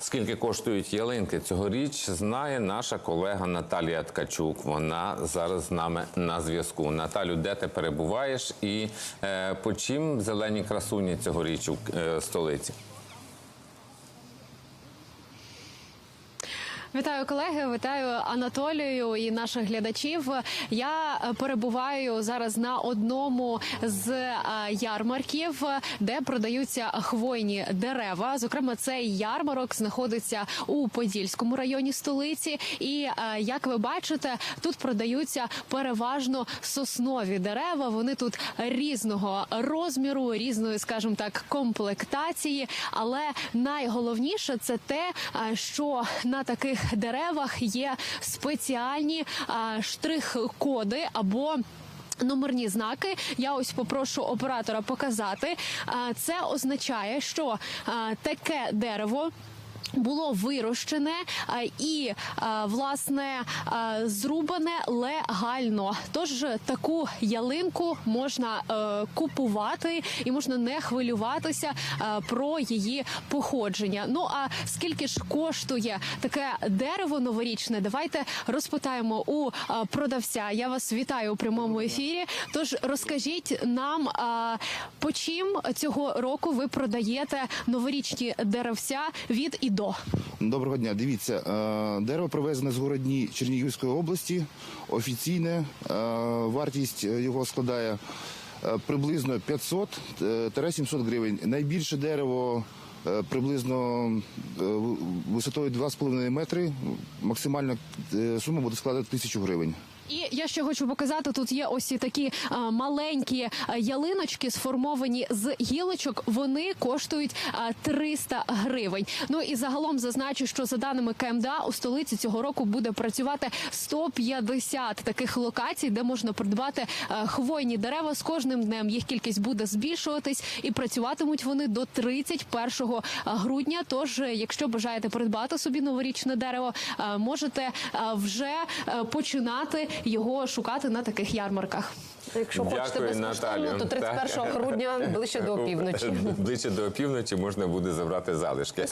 скільки коштують ялинки цьогоріч, знає наша колега Наталія Ткачук. Вона зараз з нами на зв'язку. Наталю, де ти перебуваєш і е, по чим зелені красуні цьогоріч у е, столиці? Вітаю колеги, вітаю Анатолію і наших глядачів. Я перебуваю зараз на одному з е, ярмарків, де продаються хвойні дерева. Зокрема, цей ярмарок знаходиться у Подільському районі столиці. І е, як ви бачите, тут продаються переважно соснові дерева. Вони тут різного розміру, різної, скажімо так, комплектації. Але найголовніше це те, е, що на таких деревах є спеціальні штрих-коди або. Номерні знаки я ось попрошу оператора показати. Це означає, що таке дерево. Було вирощене і власне зрубане легально. Тож таку ялинку можна е, купувати і можна не хвилюватися е, про її походження. Ну а скільки ж коштує таке дерево новорічне? Давайте розпитаємо у е, продавця. Я вас вітаю у прямому ефірі. Тож розкажіть нам, по чим цього року ви продаєте новорічні деревця від і до. Доброго дня. Дивіться, е, дерево привезене з городні Чернігівської області. Офіційне е, вартість його складає е, приблизно 500-700 гривень. Найбільше дерево приблизно висотою 2,5 метри. Максимальна сума буде складати 1000 гривень. І я ще хочу показати, тут є ось і такі маленькі ялиночки, сформовані з гілочок. Вони коштують а, 300 гривень. Ну і загалом зазначу, що за даними КМДА у столиці цього року буде працювати 150 таких локацій, де можна придбати хвойні дерева. З кожним днем їх кількість буде збільшуватись, і працюватимуть вони до 31 грудня. Тож, якщо бажаєте придбати собі новорічне дерево, можете вже починати його шукати на таких ярмарках. Якщо хочете Дякую, безкоштовно, Наталю. то 31 Так. грудня ближче до опівночі. Ближче до опівночі можна буде забрати залишки.